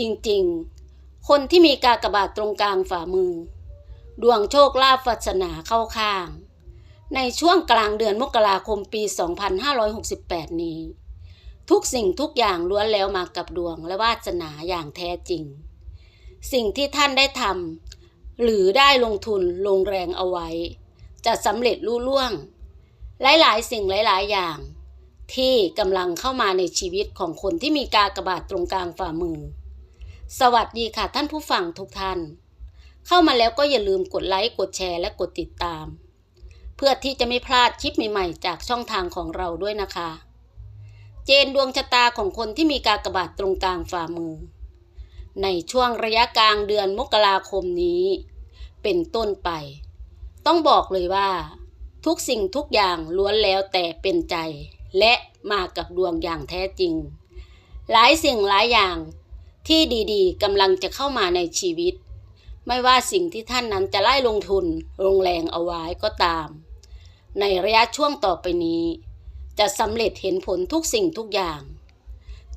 จริง ๆ คนที่มีกากบาทตรงกลางฝ่ามือ ดวงโชคลาภวัสนาเข้าข้าง ในช่วงกลางเดือนมกราคมปี 2568 นี้ ทุกสิ่งทุกอย่างล้วนแล้วมากับดวงและวาสนาอย่างแท้จริง สิ่งที่ท่านได้ทำหรือได้ลงทุนลงแรงเอาไว้ จะสำเร็จรุ่ล่วง หลายๆ สิ่งหลายๆ อย่างที่กำลังเข้ามาในชีวิตของคนที่มีกากบาทตรงกลางฝ่ามือ สวัสดีค่ะท่านผู้ฟังทุกท่าน เข้ามาแล้วก็อย่าลืมกดไลค์กดแชร์และกดติดตาม เพื่อที่จะไม่พลาดคลิปใหม่ๆ จากช่องทางของเราด้วยนะคะ เจนดวงชะตาของคนที่มีกากบาทตรงกลางฝ่ามือ ในช่วงระยะกลางเดือนมกราคมนี้ เป็นต้นไป ต้องบอกเลยว่า ทุกสิ่งทุกอย่างล้วนแล้วแต่เป็นใจ และมากับดวงอย่างแท้จริง หลายสิ่งหลายอย่าง ที่ดีๆกำลังจะเข้ามาในชีวิต ไม่ว่าสิ่งที่ท่านนั้นจะไล่ลงทุนลงแรงเอาไว้ก็ตาม ในระยะช่วงต่อไปนี้ จะสำเร็จเห็นผลทุกสิ่งทุกอย่าง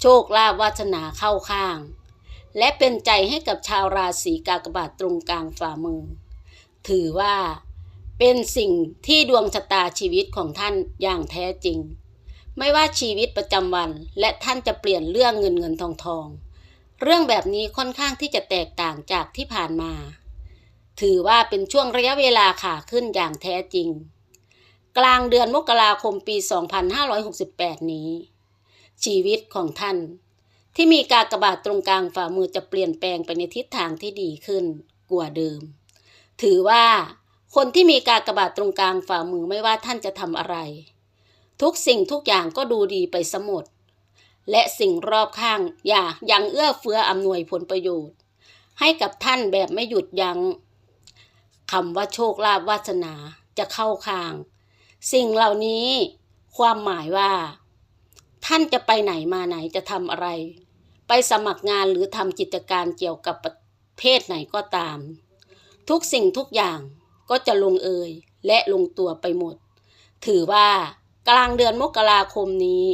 โชคลาภวาสนาเข้าข้าง และเป็นใจให้กับชาวราศีกากบาทตรงกลางฝ่ามือ ถือว่าเป็นสิ่งที่ดวงชะตาชีวิตของท่านอย่างแท้จริง ไม่ว่าชีวิตประจำวันและท่านจะเปลี่ยนเรื่องเงินเงินทองทอง เรื่องแบบนี้ค่อนข้างที่จะแตกต่างจากที่ผ่านมา ถือว่าเป็นช่วงระยะเวลาขาขึ้นอย่างแท้จริง กลางเดือนมกราคมปี 2568 นี้ ชีวิตของท่าน ที่มีกากบาทตรงกลางฝ่ามือจะเปลี่ยนแปลงไปในทิศทางที่ดีขึ้นกว่าเดิม ถือว่าคนที่มีกากบาทตรงกลางฝ่ามือไม่ว่าท่านจะทำอะไร ทุกสิ่งทุกอย่างก็ดูดีไปสมด และสิ่งรอบข้างอย่ายังเอื้อเฟื้ออำนวยผลประโยชน์ ให้กับท่านแบบไม่หยุดยัง้งคำว่าโชคลาภวาสนาจะเข้าข้าง สิ่งเหล่านี้ความหมายว่า ท่านจะไปไหนมาไหนจะทำอะไร ไปสมัครงานหรือทำกิจการเกี่ยวกับประเภทไหนก็ตาม ทุกสิ่งทุกอย่างก็จะลงเอยและลงตัวไปหมด ถือว่ากลางเดือนมกราคมนี้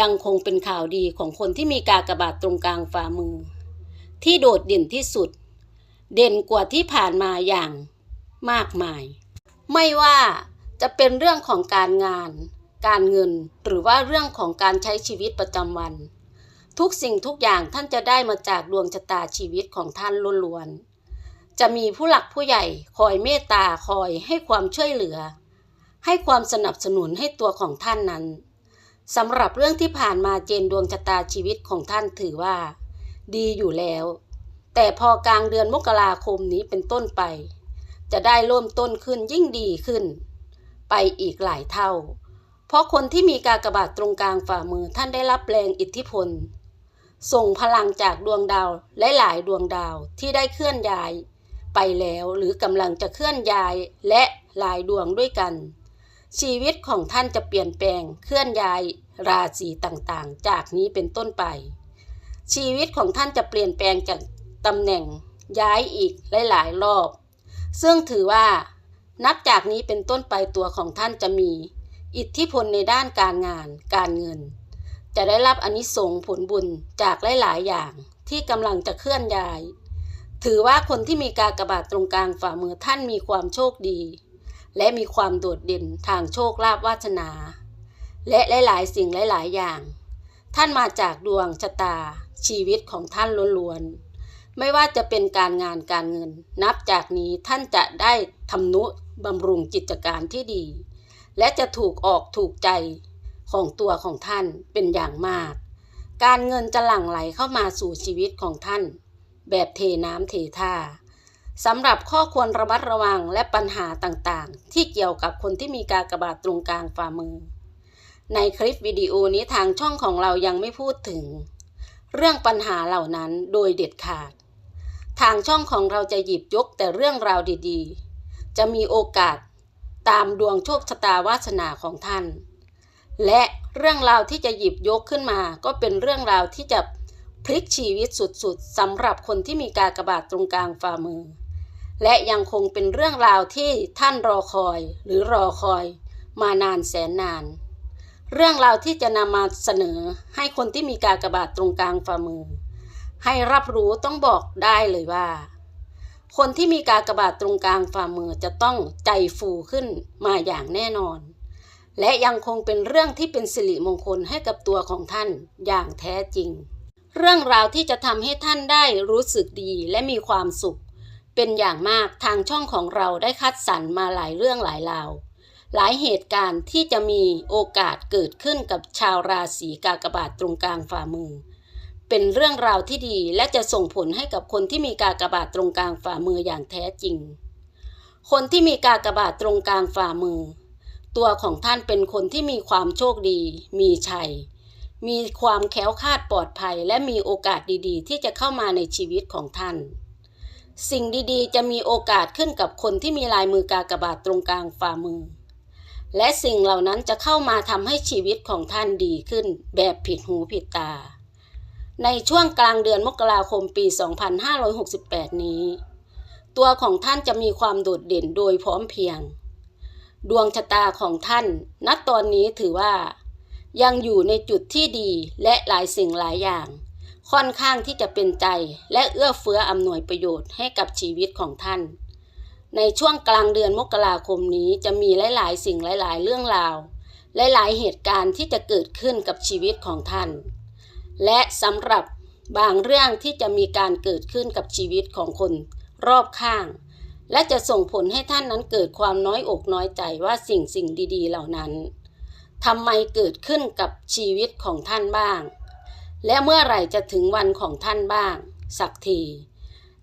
ยังคงเป็นข่าวดีของคนที่มีกากบาทตรงกลางฝ่ามือ ที่โดดเด่นที่สุด เด่นกว่าที่ผ่านมาอย่างมากมาย ไม่ว่าจะเป็นเรื่องของการงาน การเงินหรือว่าเรื่องของการใช้ชีวิตประจำวัน ทุกสิ่งทุกอย่างท่านจะได้มาจากดวงชะตาชีวิตของท่านล้วนๆจะมีผู้หลักผู้ใหญ่คอยเมตตาคอยให้ความช่วยเหลือ ให้ความสนับสนุนให้ตัวของท่านนั้น สำหรับเรื่องที่ผ่านมาเจนดวงชะตาชีวิตของท่านถือว่า ดีอยู่แล้ว แต่พอกลางเดือนมกราคมนี้เป็นต้นไป จะได้เริ่มต้นขึ้นยิ่งดีขึ้น ไปอีกหลายเท่า เพราะคนที่มีกากบาทตรงกลางฝ่ามือท่านได้รับแรงอิทธิพล ส่งพลังจากดวงดาวและหลายดวงดาวที่ได้เคลื่อนย้าย ไปแล้วหรือกำลังจะเคลื่อนย้ายและหลายดวงด้วยกัน ชีวิตของท่านจะเปลี่ยนแปลงเคลื่อนย้ายราศีต่างๆ จากนี้เป็นต้นไป ชีวิตของท่านจะเปลี่ยนแปลงจากตำแหน่งย้ายอีกหลายๆรอบ ซึ่งถือว่า นับจากนี้เป็นต้นไปตัวของท่านจะมี อิทธิพลในด้านการงาน การเงิน จะได้รับอนิสงส์ผลบุญจากหลายๆอย่างที่กำลังจะเคลื่อนย้าย ถือว่าคนที่มีกากบาทตรงกลางฝ่ามือท่านมีความโชคดี และมีความโดดเด่นทางโชคลาภวาสนา และหลายๆสิ่งหลายๆอย่าง ท่านมาจากดวงชะตา ชีวิตของท่านล้วนๆ ไม่ว่าจะเป็นการงานการเงิน นับจากนี้ท่านจะได้ทำนุบำรุงกิจการที่ดี และจะถูกออกถูกใจของตัวของท่านเป็นอย่างมาก การเงินจะหลั่งไหลเข้ามาสู่ชีวิตของท่าน แบบเทน้ำเทท่า สำหรับข้อควรระมัดระวังและปัญหาต่างๆ ที่เกี่ยวกับคนที่มีกากบาทตรงกลางฝ่ามือ ในคลิปวิดีโอนี้ทางช่องของเรายังไม่พูดถึง เรื่องปัญหาเหล่านั้นโดยเด็ดขาด ทางช่องของเราจะหยิบยกแต่เรื่องราวดีๆ จะมีโอกาสตามดวงโชคชะตาวาสนาของท่าน และเรื่องราวที่จะหยิบยกขึ้นมา ก็เป็นเรื่องราวที่จะพลิกชีวิตสุดๆสำหรับคนที่มีกากบาทตรงกลางฝ่ามือ และยังคงเป็นเรื่องราวที่ท่านรอคอยหรือรอคอยมานานแสนนาน เรื่องราวที่จะนำมาเสนอให้คนที่มีกากบาทตรงกลางฝ่ามือ ให้รับรู้ต้องบอกได้เลยว่า คนที่มีกากบาทตรงกลางฝ่ามือจะต้องใจฟูขึ้นมาอย่างแน่นอน และยังคงเป็นเรื่องที่เป็นสิริมงคลให้กับตัวของท่านอย่างแท้จริง เรื่องราวที่จะทำให้ท่านได้รู้สึกดีและมีความสุข เป็นอย่างมากทางช่องของเราได้คัดสรรมาหลายเรื่องหลายราว หลายเหตุการณ์ที่จะมีโอกาสเกิดขึ้นกับชาวราศีกากบาทตรงกลางฝ่ามือ เป็นเรื่องราวที่ดีและจะส่งผลให้กับคนที่มีกากบาทตรงกลางฝ่ามืออย่างแท้จริง คนที่มีกากบาทตรงกลางฝ่ามือ ตัวของท่านเป็นคนที่มีความโชคดี มีชัย มีความแข็งคลาดปลอดภัย และมีโอกาสดีๆ ที่จะเข้ามาในชีวิตของท่าน สิ่งดีๆ จะมีโอกาสขึ้นกับคนที่มีลายมือกากบาทตรงกลางฝ่ามือ และสิ่งเหล่านั้นจะเข้ามาทำให้ชีวิตของท่านดีขึ้นแบบผิดหูผิดตา ในช่วงกลางเดือนมกราคมปี 2568 นี้ ตัวของท่านจะมีความโดดเด่นโดยพร้อมเพียง ดวงชะตาของท่าน ณตอนนี้ถือว่า ยังอยู่ในจุดที่ดีและหลายสิ่งหลายอย่าง ค่อนข้างที่จะเป็นใจและเอื้อเฟื้ออำนวยประโยชน์ให้กับชีวิตของท่าน ในช่วงกลางเดือนมกราคมนี้จะมีหลาย ๆ สิ่งหลาย ๆ เรื่องราว หลาย ๆ เหตุการณ์ที่จะเกิดขึ้นกับชีวิตของท่าน และสำหรับบางเรื่องที่จะมีการเกิดขึ้นกับชีวิตของคนรอบข้าง และจะส่งผลให้ท่านนั้นเกิดความน้อยอกน้อยใจว่าสิ่งสิ่งดี ๆ เหล่านั้นทำไมเกิดขึ้นกับชีวิตของท่านบ้าง และเมื่อไหร่จะถึงวันของท่านบ้าง สักที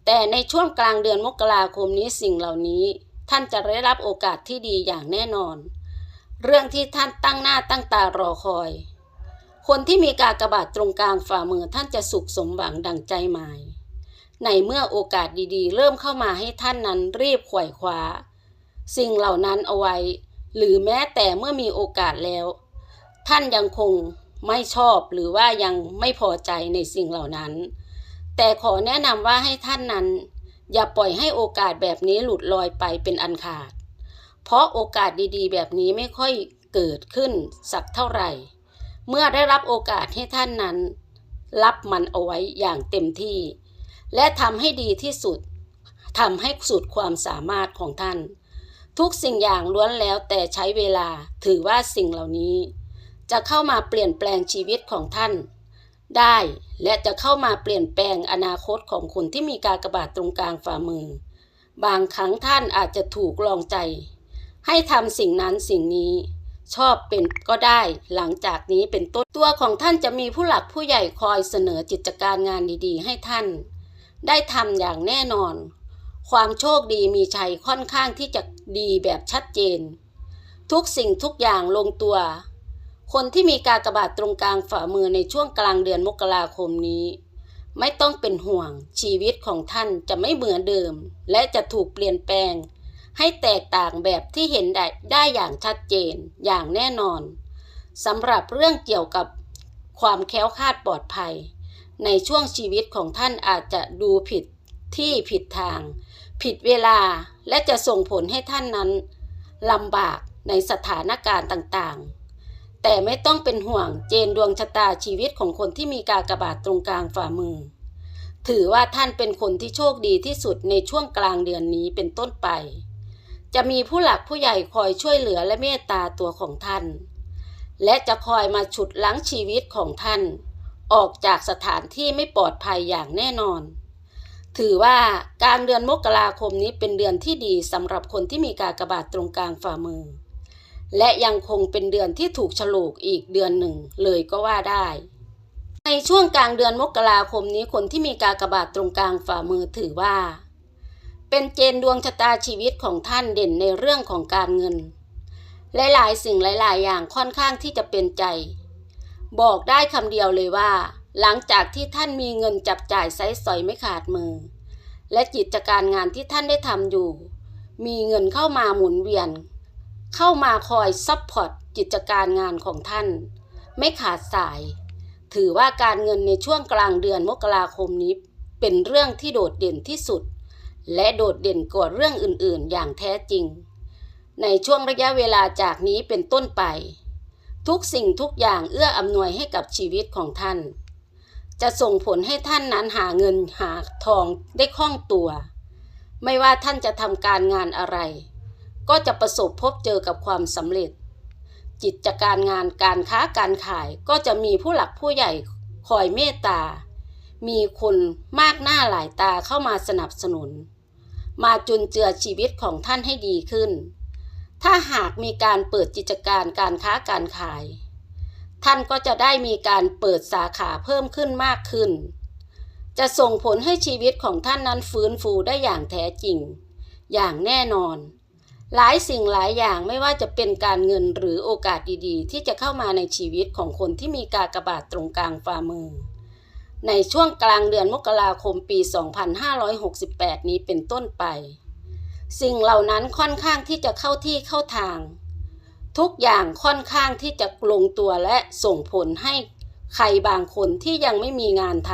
แต่ในช่วงกลางเดือนมกราคมนี้สิ่งเหล่านี้ ท่านจะได้รับโอกาสที่ดีอย่างแน่นอน เรื่องที่ท่านตั้งหน้าตั้งตารอคอย คนที่มีกากบาทตรงกลางฝ่ามือท่านจะสุขสมหวังดังใจหมาย ในเมื่อโอกาสดีๆ เริ่มเข้ามาให้ท่านนั้นรีบขว่คว้า สิ่งเหล่านั้นเอาไว้ หรือแม้แต่เมื่อมีโอกาสแล้ว ท่านยังคง ไม่ชอบหรือว่ายังไม่พอใจในสิ่งเหล่านั้น แต่ขอแนะนำว่าให้ท่านนั้น อย่าปล่อยให้โอกาสแบบนี้หลุดลอยไปเป็นอันขาด เพราะโอกาสดีๆ แบบนี้ไม่ค่อยเกิดขึ้นสักเท่าไหร่ เมื่อได้รับโอกาสให้ท่านนั้น รับมันเอาไว้อย่างเต็มที่ และทำให้ดีที่สุดทำให้สุดความสามารถของท่าน ทุกสิ่งอย่างล้วนแล้วแต่ใช้เวลาถือว่าสิ่งเหล่านี้ จะเข้ามาเปลี่ยนแปลงชีวิตของท่าน ได้และจะเข้ามาเปลี่ยนแปลงอนาคตของคนที่มีกากระบาทตรงกลางฝ่ามือ บางครั้งท่านอาจจะถูกลองใจ ให้ทำสิ่งนั้นสิ่งนี้ ชอบเป็นก็ได้หลังจากนี้เป็นต้นตัวของท่านจะมีผู้หลักผู้ใหญ่คอยเสนอกิจการงานดีๆ ให้ท่าน ได้ทำอย่างแน่นอน ความโชคดีมีชัยค่อนข้างที่จะดีแบบชัดเจน ทุกสิ่งทุกอย่างลงตัว คนที่มีกากบาทตรงกลางฝ่ามือในช่วงกลางเดือนมกราคมนี้ ไม่ต้องเป็นห่วงชีวิตของท่านจะไม่เหมือนเดิม และจะถูกเปลี่ยนแปลง ให้แตกต่างแบบที่เห็นได้ได้อย่างชัดเจนอย่างแน่นอนสำหรับเรื่องเกี่ยวกับความแค้วคาดปลอดภัย ในช่วงชีวิตของท่านอาจจะดูผิดที่ผิดทาง ผิดเวลาและจะส่งผลให้ท่านนั้นลำบากในสถานการณ์ต่างๆ แต่ไม่ต้องเป็นห่วงเจนดวงชะตาชีวิตของคนที่มีกากบาทตรงกลางฝ่ามือ ถือว่าท่านเป็นคนที่โชคดีที่สุดในช่วงกลางเดือนนี้เป็นต้นไป จะมีผู้หลักผู้ใหญ่คอยช่วยเหลือและเมตตาตัวของท่าน และจะคอยมาฉุดล้างชีวิตของท่าน ออกจากสถานที่ไม่ปลอดภัยอย่างแน่นอน ถือว่ากลางเดือนมกราคมนี้เป็นเดือนที่ดีสำหรับคนที่มีกากบาทตรงกลางฝ่ามือ และยังคงเป็นเดือนที่ถูกฉลกอีกเดือนหนึ่งเลยก็ว่าได้ ในช่วงกลางเดือนมกราคมนี้คนที่มีกากบาทตรงกลางฝ่ามือถือว่า เป็นเจนดวงชะตาชีวิตของท่านเด่นในเรื่องของการเงิน หลายๆ สิ่งหลาย ๆ อย่างค่อนข้างที่จะเป็นใจ บอกได้คำเดียวเลยว่า หลังจากที่ท่านมีเงินจับจ่ายไซสอยไม่ขาดมือ และกิจการงานที่ท่านได้ทำอยู่ มีเงินเข้ามาหมุนเวียน เข้ามาคอยซัพพอร์ตกิจการงานของท่าน ไม่ขาดสาย ถือว่าการเงินในช่วงกลางเดือนมกราคมนี้ เป็นเรื่องที่โดดเด่นที่สุด และโดดเด่นกว่าเรื่องอื่นๆ อย่างแท้จริง ในช่วงระยะเวลาจากนี้เป็นต้นไป ทุกสิ่งทุกอย่างเอื้ออำนวยให้กับชีวิตของท่าน จะส่งผลให้ท่านนั้นหาเงินหาทองได้คล่องตัว ไม่ว่าท่านจะทำการงานอะไร ก็จะประสบพบเจอกับความสำเร็จกิจการงานการค้าการขายก็จะมีผู้หลักผู้ใหญ่คอยเมตตา มีคนมากหน้าหลายตาเข้ามาสนับสนุน มาจุนเจือชีวิตของท่านให้ดีขึ้น ถ้าหากมีการเปิดกิจการการค้าการขาย ท่านก็จะได้มีการเปิดสาขาเพิ่มขึ้นมากขึ้น จะส่งผลให้ชีวิตของท่านนั้นฟื้นฟูได้อย่างแท้จริง อย่างแน่นอน หลายสิ่งหลายอย่างไม่ว่าจะเป็นการเงินหรือโอกาสดีๆ ที่จะเข้ามาในชีวิตของคนที่มีกากบาทตรงกลางฝ่ามือ ในช่วงกลางเดือนมกราคมปี 2568 นี้เป็นต้นไป สิ่งเหล่านั้นค่อนข้างที่จะเข้าที่เข้าทาง ทุกอย่างค่อนข้างที่จะลงตัวและส่งผลให้ใครบางคนที่ยังไม่มีงานท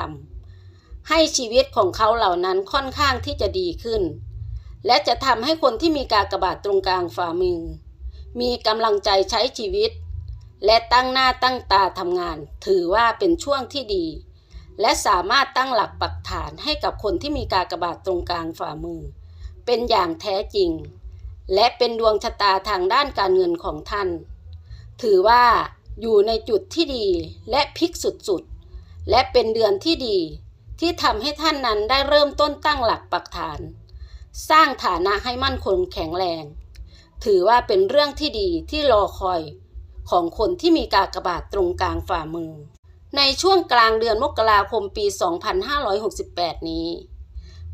ำให้ชีวิตของเขาเหล่านั้นค่อนข้างที่จะดีขึ้น และจะทำให้คนที่มีกากบาทตรงกลางฝ่ามือ มีกำลังใจใช้ชีวิต และตั้งหน้าตั้งตาทำงาน ถือว่าเป็นช่วงที่ดี และสามารถตั้งหลักปักฐานให้กับคนที่มีกากบาทตรงกลางฝ่ามือ เป็นอย่างแท้จริง และเป็นดวงชะตาทางด้านการเงินของท่าน ถือว่าอยู่ในจุดที่ดีและพลิกสุดๆ และเป็นเดือนที่ดี ที่ทำให้ท่านนั้นได้เริ่มต้นตั้งหลักปักฐาน สร้างฐานะให้มั่นคงแข็งแรง ถือว่าเป็นเรื่องที่ดีที่รอคอยของคนที่มีกากบาทตรงกลางฝ่ามือ ในช่วงกลางเดือนมกราคมปี 2568 นี้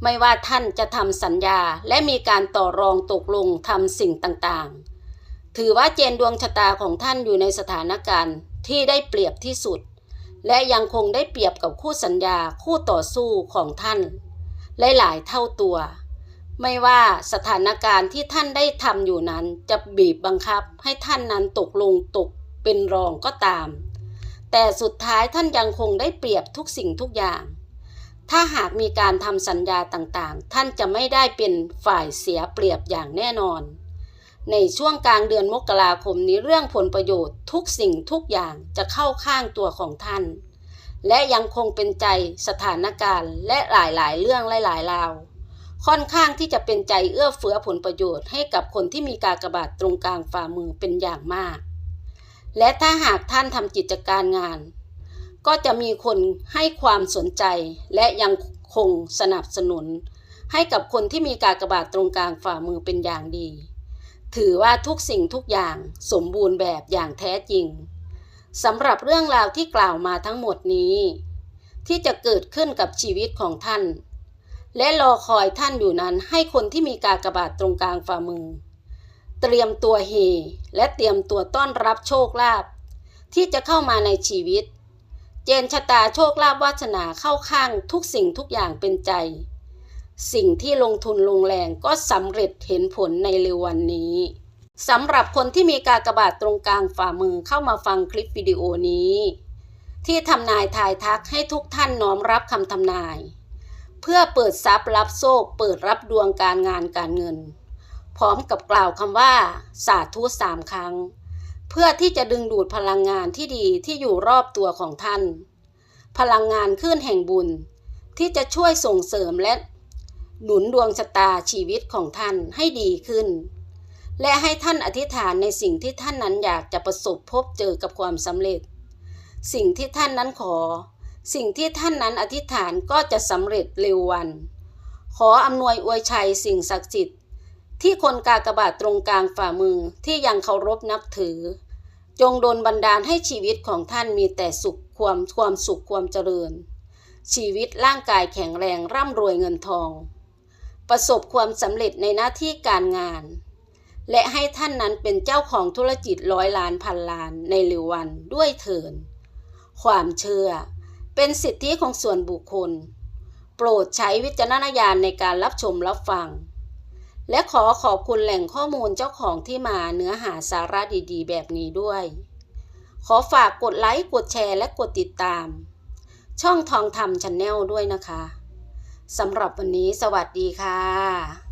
ไม่ว่าท่านจะทำสัญญาและมีการต่อรองตกลงทำสิ่งต่างๆ ถือว่าเจนดวงชะตาของท่านอยู่ในสถานการณ์ที่ได้เปรียบที่สุด และยังคงได้เปรียบกับคู่สัญญาคู่ต่อสู้ของท่าน หลายๆเท่าตัว ไม่ว่าสถานการณ์ที่ท่านได้ทำอยู่นั้นจะบีบบังคับให้ท่านนั้นตกลงตกเป็นรองก็ตาม แต่สุดท้ายท่านยังคงได้เปรียบทุกสิ่งทุกอย่าง ถ้าหากมีการทำสัญญาต่างๆ ท่านจะไม่ได้เป็นฝ่ายเสียเปรียบอย่างแน่นอน ในช่วงกลางเดือนมกราคมนี้เรื่องผลประโยชน์ทุกสิ่งทุกอย่างจะเข้าข้างตัวของท่าน และยังคงเป็นใจสถานการณ์และหลายๆ เรื่องหลายๆราว ค่อนข้างที่จะเป็นใจเอื้อเฟื้อผลประโยชน์ให้กับคนที่มีกากบาทตรงกลางฝ่ามือเป็นอย่างมาก และถ้าหากท่านทำกิจการงาน ก็จะมีคนให้ความสนใจและยังคงสนับสนุน ให้กับคนที่มีกากบาทตรงกลางฝ่ามือเป็นอย่างดี ถือว่าทุกสิ่งทุกอย่างสมบูรณ์แบบอย่างแท้จริงสำหรับเรื่องราวที่กล่าวมาทั้งหมดนี้ ที่จะเกิดขึ้นกับชีวิตของท่าน และรอคอยท่านอยู่นั้นให้คนที่มีกากบาทตรงกลางฝ่ามือ เตรียมตัวเฮและเตรียมตัวต้อนรับโชคลาภที่จะเข้ามาในชีวิต เจนชะตาโชคลาภวาสนาเข้าข้างทุกสิ่งทุกอย่างเป็นใจ สิ่งที่ลงทุนลงแรงก็สำเร็จเห็นผลในเร็ววันนี้สำหรับคนที่มีกากบาทตรงกลางฝ่ามือเข้ามาฟังคลิปวิดีโอนี้ ที่ทำนายทายทักให้ทุกท่านน้อมรับคำทำนาย เพื่อเปิดทรัพย์รับโชคเปิดรับดวงการงานการเงิน พร้อมกับกล่าวคำว่า สาธุสามครั้ง เพื่อที่จะดึงดูดพลังงานที่ดีที่อยู่รอบตัวของท่าน พลังงานขึ้นแห่งบุญ ที่จะช่วยส่งเสริมและ หนุนดวงชะตาชีวิตของท่านให้ดีขึ้น และให้ท่านอธิษฐานในสิ่งที่ท่านนั้นอยากจะประสบพบเจอกับความสำเร็จ สิ่งที่ท่านนั้นขอ สิ่งที่ท่านนั้นอธิษฐานก็จะสำเร็จเร็ววัน ขออำนวยอวยชัยสิ่งศักดิ์สิทธิ์ที่คนกากบาทตรงกลางฝ่ามือที่ยังเคารพนับถือ จงโดนบันดาลให้ชีวิตของท่านมีแต่สุขความความสุขความเจริญ ชีวิตร่างกายแข็งแรงร่ำรวยเงินทอง ประสบความสำเร็จในหน้าที่การงาน และให้ท่านนั้นเป็นเจ้าของธุรกิจร้อยล้านพันล้านในเร็ววันด้วยเถินความเชื่อ เป็นสิทธิของส่วนบุคคล โปรดใช้วิจารณญาณในการรับชมรับฟัง และขอขอบคุณแหล่งข้อมูลเจ้าของที่มาเนื้อหาสาระดีๆ แบบนี้ด้วย ขอฝากกดไลค์ กดแชร์และกดติดตาม ช่องทองธรรมชาแนลด้วยนะคะสำหรับวันนี้สวัสดีค่ะ